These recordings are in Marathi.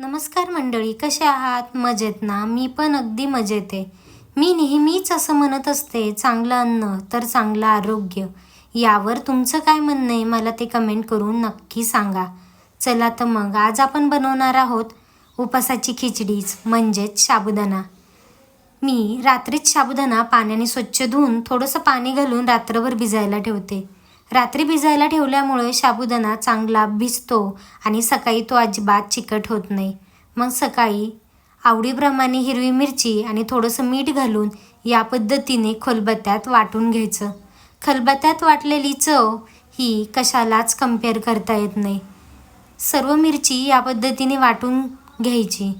नमस्कार मंडळी कसे आहात? मजेत ना? मी पण अगदी मजेत आहे. मी नेहमीच असं म्हणत असते चांगलं अन्न तर चांगलं आरोग्य. यावर तुमचं काय म्हणणं आहे? मला ते कमेंट करून नक्की सांगा. चला तर मग आज आपण बनवणार आहोत उपासाची खिचडीच म्हणजेच साबुदाणा मी रात्रीच साबुदाणा पाण्याने स्वच्छ धुवून थोडंसं पाणी घालून रात्रभर भिजायला ठेवते. रात्री भिजायला ठेवल्यामुळे साबुदाणा चांगला भिजतो आणि सकाळी तो अजिबात चिकट होत नाही. मग सकाळी आवडीप्रमाणे हिरवी मिरची आणि थोडंसं मीठ घालून या पद्धतीने खलबत्त्यात वाटून घ्यायचं. खलबत्त्यात वाटलेली चव ही कशालाच कंपेअर करता येत नाही. सर्व मिरची या पद्धतीने वाटून घ्यायची.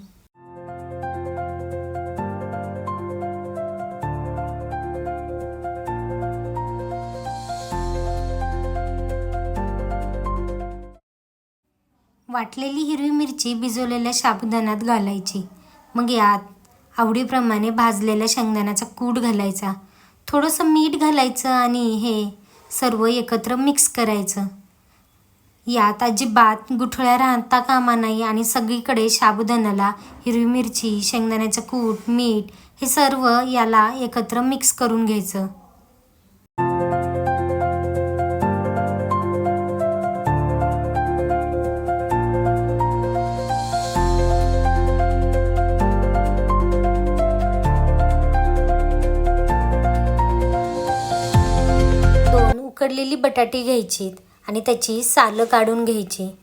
वाटलेली हिरवी मिरची भिजवलेल्या साबुदाण्यात घालायची. मग यात आवडीप्रमाणे भाजलेल्या शेंगदाण्याचा कूट घालायचा. थोडंसं मीठ घालायचं आणि हे सर्व एकत्र मिक्स करायचं. यात अजिबात गुठळ्या राहता कामा नाही आणि सगळीकडे साबुदाण्याला हिरवी मिरची शेंगदाण्याचं कूट मीठ हे सर्व याला एकत्र मिक्स करून घ्यायचं. उकडलेली बटाटी घ्यायची आणि त्याची सालं काढून घ्यायची.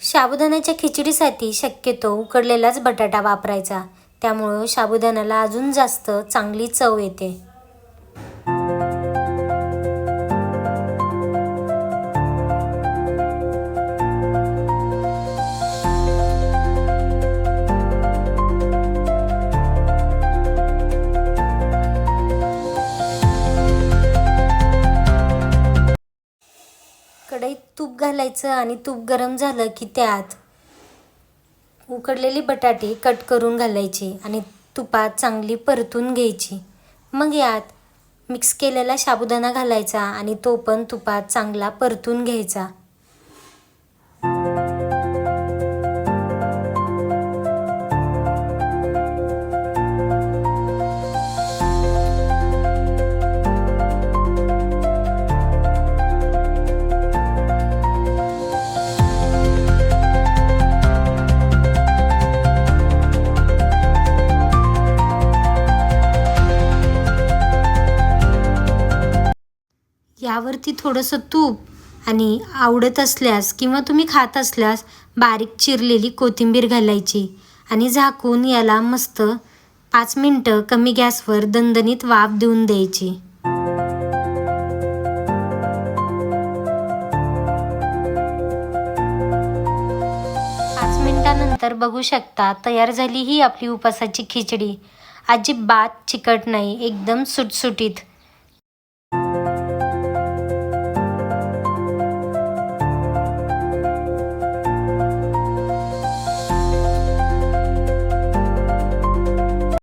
साबुदाण्याच्या खिचडीसाठी शक्यतो उकडलेलाच बटाटा वापरायचा. त्यामुळं साबुदाण्याला अजून जास्त चांगली चव येते. तूप घालायचं आणि तूप गरम झालं की त्यात उकडलेली बटाटे कट करून घालायची आणि तुपात चांगली परतून घ्यायची. मग यात मिक्स केलेला साबुदाणा घालायचा आणि तो पण तुपात चांगला परतून घ्यायचा. यावरती थोडंसं तूप आणि आवडत असल्यास किंवा तुम्ही खात असल्यास बारीक चिरलेली कोथिंबीर घालायची आणि झाकून याला मस्त पाच मिनटं कमी गॅसवर दणदणीत वाफ देऊन द्यायची. पाच मिनटानंतर बघू शकता तयार झाली ही आपली उपासाची खिचडी. अजिबात चिकट नाही एकदम सुटसुटीत.